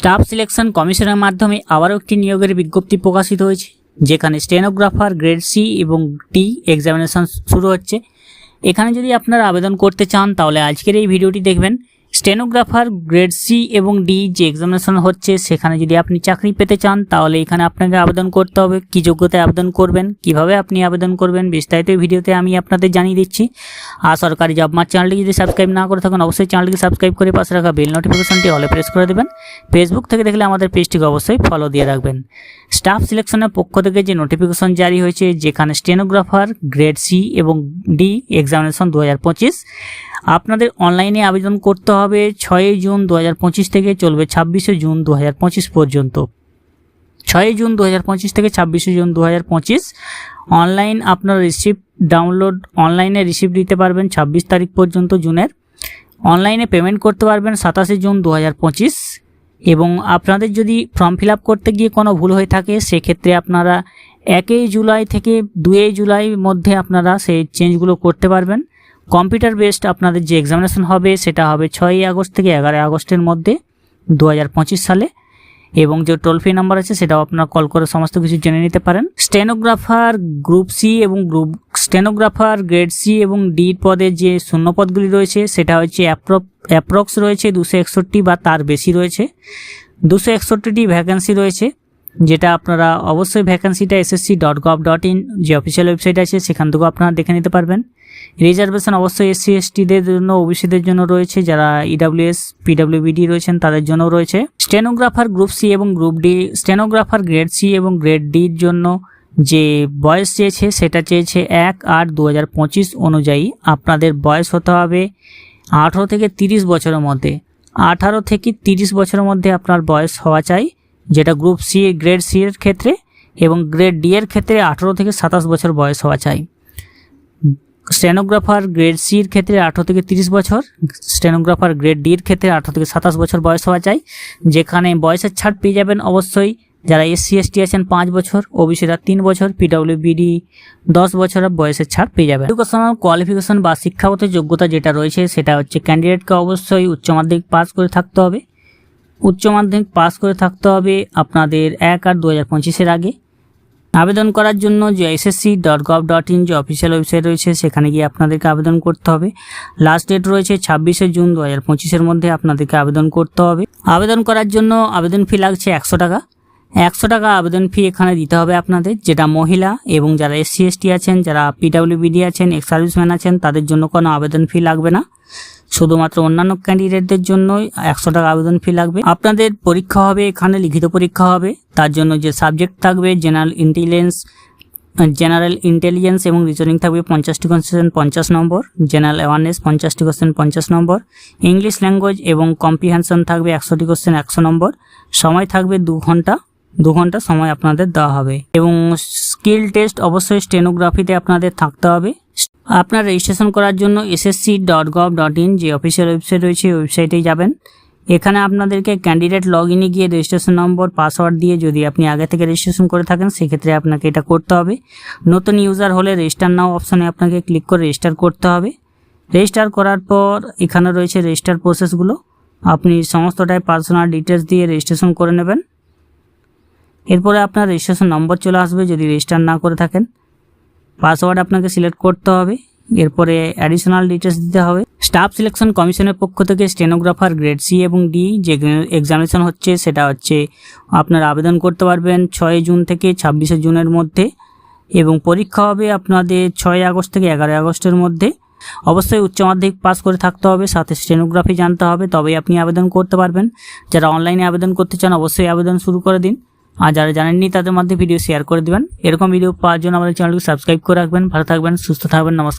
Staff selection কমিশনের মাধ্যমে আবারও একটি নিয়োগের বিজ্ঞপ্তি প্রকাশিত হয়েছে, যেখানে স্টেনোগ্রাফার গ্রেড সি এবং টি এক্সামিনেশন শুরু হচ্ছে। এখানে যদি আপনারা আবেদন করতে চান, তাহলে আজকের এই ভিডিওটি দেখবেন। স্টেনোগ্রাফার গ্রেড সি এবং ডি যে এক্সামিনেশন হচ্ছে, সেখানে যদি আপনি চাকরি পেতে চান, তাহলে এখানে আপনাকে আবেদন করতে হবে। কী যোগ্যতায় আবেদন করবেন, কীভাবে আপনি আবেদন করবেন, বিস্তারিত ভিডিওতে আমি আপনাদের জানিয়ে দিচ্ছি। আর সরকারি জব মার্চ চ্যানেলটি যদি সাবস্ক্রাইব না করে থাকেন, অবশ্যই চ্যানেলটিকে সাবস্ক্রাইব করে পাশে রাখা বেল নোটিফিকেশনটি অলে প্রেস করে দেবেন। ফেসবুক থেকে দেখলে আমাদের পেজটিকে অবশ্যই ফলো দিয়ে রাখবেন। স্টাফ সিলেকশনের পক্ষ থেকে যে নোটিফিকেশন জারি হয়েছে, যেখানে স্টেনোগ্রাফার গ্রেড সি এবং ডি এক্সামিনেশন দু হাজার পঁচিশ। আপনাদের অনলাইনে আবেদন করতে হবে ছয়ই জুন দু হাজার পঁচিশ থেকে চলবে ছাব্বিশে জুন দু হাজার পঁচিশ পর্যন্ত। ছয়ই জুন দু হাজার পঁচিশ থেকে ছাব্বিশে জুন দু হাজার পঁচিশ অনলাইন আপনার রিসিপ্ট ডাউনলোড অনলাইনে রিসিপ্ট দিতে পারবেন ছাব্বিশ তারিখ পর্যন্ত জুনের। অনলাইনে পেমেন্ট করতে পারবেন সাতাশে জুন দু হাজার পঁচিশ এবং আপনাদের যদি ফর্ম ফিল করতে গিয়ে কোনো ভুল হয়ে থাকে, সেক্ষেত্রে আপনারা একই জুলাই থেকে দুই জুলাই মধ্যে আপনারা সেই চেঞ্জগুলো করতে পারবেন। কম্পিউটার বেসড আপনাদের যে এক্সামিনেশন হবে, সেটা হবে ছয়ই আগস্ট থেকে এগারোই আগস্টের মধ্যে দু হাজার পঁচিশ সালে এবং যে টোল ফ্রি নাম্বার আছে, সেটাও আপনারা কল করে সমস্ত কিছু জেনে নিতে পারেন। স্টেনোগ্রাফার গ্রুপ সি এবং গ্রুপ স্টেনোগ্রাফার গ্রেড সি এবং ডি পদে যে শূন্যপদগুলি রয়েছে, সেটা হচ্ছে অ্যাপ্রক্স রয়েছে দুশো একষট্টি বা তার বেশি রয়েছে। দুশো একষট্টিটি ভ্যাকেন্সি রয়েছে। যেটা আপনারা অবশ্যই ভ্যাকেন্সিটা SSC dot gov dot in যে অফিসিয়াল ওয়েবসাইট আছে, সেখান থেকেও আপনারা দেখে নিতে পারবেন। রিজার্ভেশন অবশ্যই এসসি এসটিদের জন্য ওবিসিদের জন্য রয়েছে। যারা ইডাব্লিউএস পিডাব্লিউবিডি রয়েছেন, তাদের জন্য রয়েছে। স্টেনোগ্রাফার গ্রুপ সি এবং group D stenographer grade C এবং গ্রেড ডির জন্য যে বয়স চেয়েছে, সেটা চেয়েছে এক আট দু অনুযায়ী। আপনাদের বয়স হতে হবে আঠারো থেকে তিরিশ বছরের মধ্যে। আঠারো থেকে তিরিশ বছরের মধ্যে আপনার বয়স হওয়া চাই। যেটা গ্রুপ সি গ্রেড সি এর ক্ষেত্রে এবং গ্রেড ডি এর ক্ষেত্রে আঠারো থেকে সাতাশ বছর বয়স হওয়া চাই। স্টেনোগ্রাফার গ্রেড সির ক্ষেত্রে আঠারো থেকে তিরিশ বছর স্টেনোগ্রাফার গ্রেড ডির ক্ষেত্রে আঠারো থেকে সাতাশ বছর বয়স হওয়া চাই। যেখানে বয়সের ছাড় পেয়ে যাবেন অবশ্যই যারা এসসি এসটি আছেন পাঁচ বছর ওবিসিরা তিন বছর পিডব্লিউবিডি দশ বছর বয়সের ছাড় পেয়ে যাবেন। এডুকেশনাল কোয়ালিফিকেশন বা শিক্ষাগত যোগ্যতা যেটা রয়েছে সেটা হচ্ছে ক্যান্ডিডেটকে অবশ্যই উচ্চ মাধ্যমিক পাস করে থাকতে হবে। উচ্চ মাধ্যমিক পাস করে থাকতে হবে আপনাদের এক আট দু হাজার পঁচিশের আগে। আবেদন করার জন্য যে SSC dot gov dot in যে অফিসিয়াল ওয়েবসাইট রয়েছে, সেখানে গিয়ে আপনাদেরকে আবেদন করতে হবে। লাস্ট ডেট রয়েছে ছাব্বিশে জুন দু হাজার পঁচিশের মধ্যে আপনাদেরকে আবেদন করতে হবে। আবেদন করার জন্য আবেদন ফি লাগছে একশো টাকা। একশো টাকা আবেদন ফি এখানে দিতে হবে আপনাদের। যেটা মহিলা এবং যারা এসসি এসটি আছেন, যারা পিডাব্লিউবিডি আছেন এক্স সার্ভিসম্যান আছেন, তাদের জন্য কোনো আবেদন ফি লাগবে না। শুধুমাত্র অন্যান্য ক্যান্ডিডেটদের জন্যই একশো টাকা আবেদন ফি লাগবে। আপনাদের পরীক্ষা হবে, এখানে লিখিত পরীক্ষা হবে। তার জন্য যে সাবজেক্ট থাকবে জেনারেল ইন্টেলিজেন্স জেনারেল ইন্টেলিজেন্স এবং রিজনিং থাকবে পঞ্চাশটি কোশ্চেন পঞ্চাশ নম্বর। জেনারেল অ্যাওয়ারনেস পঞ্চাশটি কোশ্চেন পঞ্চাশ নম্বর। ইংলিশ ল্যাঙ্গুয়েজ এবং কম্প্রিহেনশন থাকবে একশোটি কোশ্চেন একশো নম্বর। সময় থাকবে দু ঘণ্টা। দু ঘণ্টা সময় আপনাদের দেওয়া হবে। এবং স্কিল টেস্ট অবশ্যই স্টেনোগ্রাফিতে আপনাদের থাকতে হবে। আপনার রেজিস্ট্রেশন করার জন্য SSC dot gov dot in যে অফিসিয়াল ওয়েবসাইট রয়েছে, ওই ওয়েবসাইটেই যাবেন। এখানে আপনাদেরকে ক্যান্ডিডেট লগ ইনে গিয়ে রেজিস্ট্রেশন নম্বর পাসওয়ার্ড দিয়ে যদি আপনি আগে থেকে রেজিস্ট্রেশন করে থাকেন, সেক্ষেত্রে আপনাকে এটা করতে হবে। নতুন ইউজার হলে রেজিস্টার নাও অপশানে আপনাকে ক্লিক করে রেজিস্টার করতে হবে। রেজিস্টার করার পর এখানে রয়েছে রেজিস্টার প্রসেসগুলো আপনি সমস্তটাই পার্সোনাল ডিটেলস দিয়ে রেজিস্ট্রেশন করে নেবেন। এরপরে আপনার রেজিস্ট্রেশন নম্বর চলে আসবে যদি রেজিস্টার না করে থাকেন। পাসওয়ার্ড আপনাকে সিলেক্ট করতে হবে। এরপরে অ্যাডিশনাল ডিটেলস দিতে হবে। স্টাফ সিলেকশন কমিশনের পক্ষ থেকে স্টেনোগ্রাফার গ্রেড সি এবং ডি যে এক্সামিনেশন হচ্ছে, সেটা হচ্ছে আপনারা আবেদন করতে পারবেন ছয় জুন থেকে ছাব্বিশে জুনের মধ্যে এবং পরীক্ষা হবে আপনাদের ছয় আগস্ট থেকে এগারোই আগস্টের মধ্যে। অবশ্যই উচ্চ মাধ্যমিক পাস করে থাকতে হবে, সাথে স্টেনোগ্রাফি জানতে হবে, তবেই আপনি আবেদন করতে পারবেন। যারা অনলাইনে আবেদন করতে চান, অবশ্যই আবেদন শুরু করে দিন। আর যারা জানেননি, তাদের মধ্যে ভিডিও শেয়ার করে দেবেন। এরকম ভিডিও পাওয়ার জন্য আমাদের চ্যানেলকে সাবস্ক্রাইব করে রাখবেন। ভালো থাকবেন, সুস্থ থাকবেন, নমস্কার।